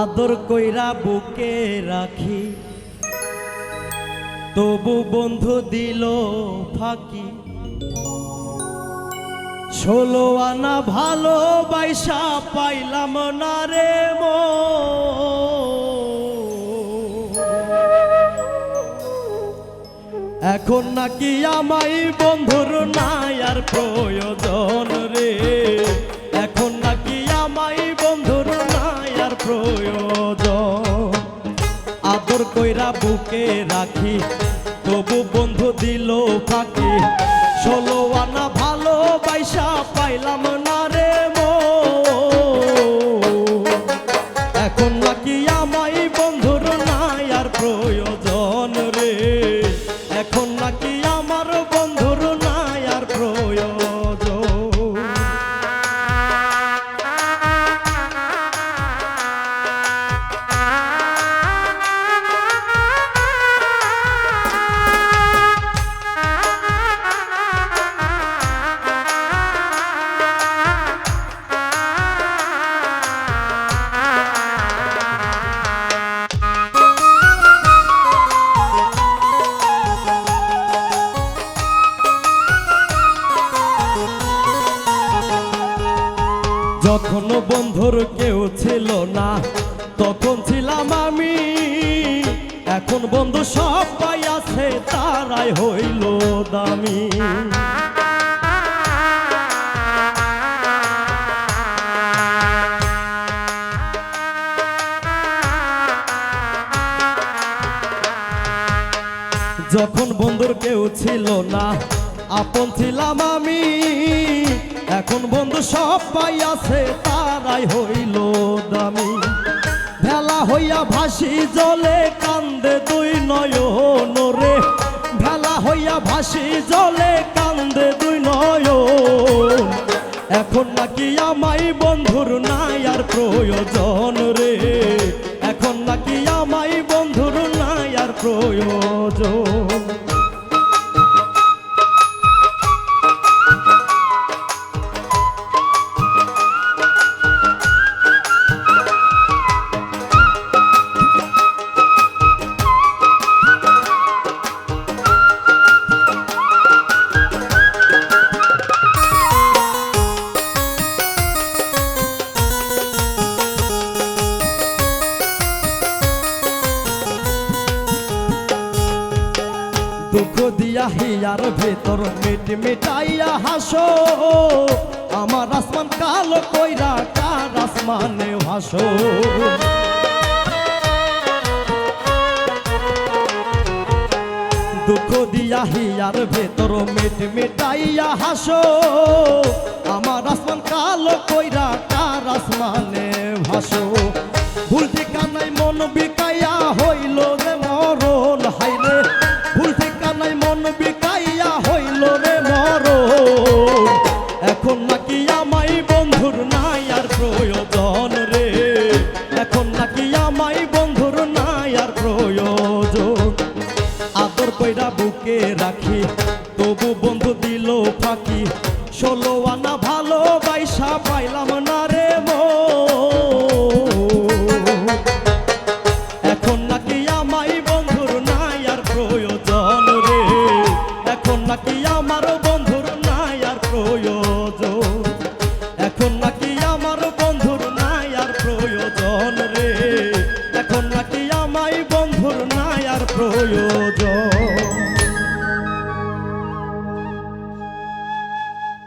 আদর কইরা বুকে রাখি, তবু বন্ধু দিল ফাঁকি। ষোলো আনা ভালো বাইসা পাইলাম না রে মো এখন নাকি আমাই বন্ধুর নাই আর প্রয়োজন রে। এখন নাকি আমাই বন্ধুর নাই আর প্রয়োজন। আদর কইরা বুকে রাখি, তবু বন্ধু দিল ফাঁকি। ষোলো আনা ভালো বাইসা পাইলাম যখন বন্ধুর কেউ ছিল না, তখন ছিলাম আমি। এখন বন্ধু সব সবাই আছে, তারাই হইল দামি। যখন বন্ধুর কেউ ছিল না, আপন ছিলাম আমি। এখন বন্ধু সবাই আছে, তারাই হইল দামি। ভেলা হইয়া ভাসি জলে, কান্দে দুই নয়ন রে। ভেলা হইয়া ভাসি জলে, কান্দে দুই নয়ন। এখন নাকি আমাই বন্ধুর নাই আর প্রয়োজন রে। এখন নাকি আমাই বন্ধুর নাই আর প্রয়োজন। দুঃখ দিয়া হিয়ার ভেতর মিট মিটাইয়া হাসো। আমার আসমান কালো কইরা কার আসমানে হাসো দুঃখ দিয়া হিয়ার ভেতর মিট মিটাইয়া হাসো। আমার আসমান কালো কইরা কার আসমানে ভাসো। রাখি। তবু বন্ধু দিল ফাঁকি। ষোলো আনা ভালো বাইসা পাইলাম না